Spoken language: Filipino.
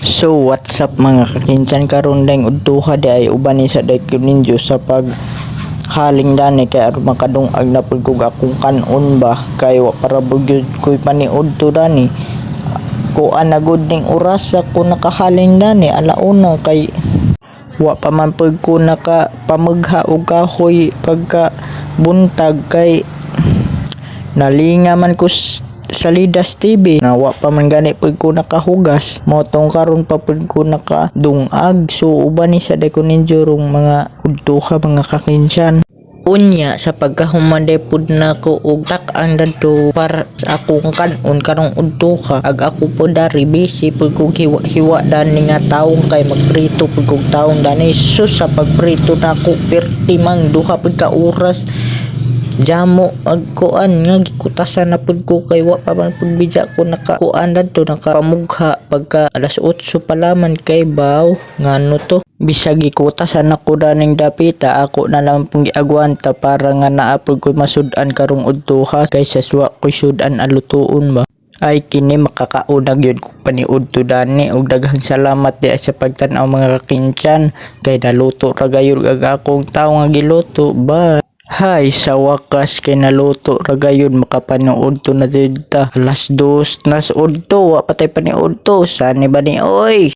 So what's up mga kakinsan? Karon lang udtuha di ay uban ni sa daykyo ninyo sa pag haling dani kay aron makadungag na pud kog akong kanon ba? Kay wa para bugyod ko'y paniud to dani. Ko anagod ning oras ako nakahaling dani alauna kay wa pa man pud ko naka pamugha og kahoy pagka buntag kay nalinga man ko s- sa Lidas TV na wa pa man gani pud ko nakahugas. Motong karon pa pud ko nakadungag. So uban ni sa ko ninyo rong mga udtuha mga kakinsan. Unya sa pagkahumande pud na ko og tak-an dadto para sa akong kanon karong udtuha ag ako po dari busy pud kog hiwa-hiwa dani nga taong kay magprito pud kog taong dani. Sus sa pagprito na ko perti mang duha pud ka oras jamo agkuan nga gikutasan na pud ko kay wa pa man pud bidya ko nakakuan. Dadto nakapamugha pagka alas 8 pa laman kay baw. Ngano to? Bisag gikutasan ako daning dapita. Ako na lang pong giagwanta para nga naapod ko masud-an karong udtuha kaysa suwa ko sudan alutuon ba? Ay kini makakaunag yun kung paniud to dani. Og daghang salamat di sa pagtan-aw mga kakinsan kay naluto ra gayud ag akong tao nga giluto. Bye Hay, sa wakas kay ra gayud makapanood to na dita. Alas dos nas udto, wa patay paniud to. Sani ba ni oy?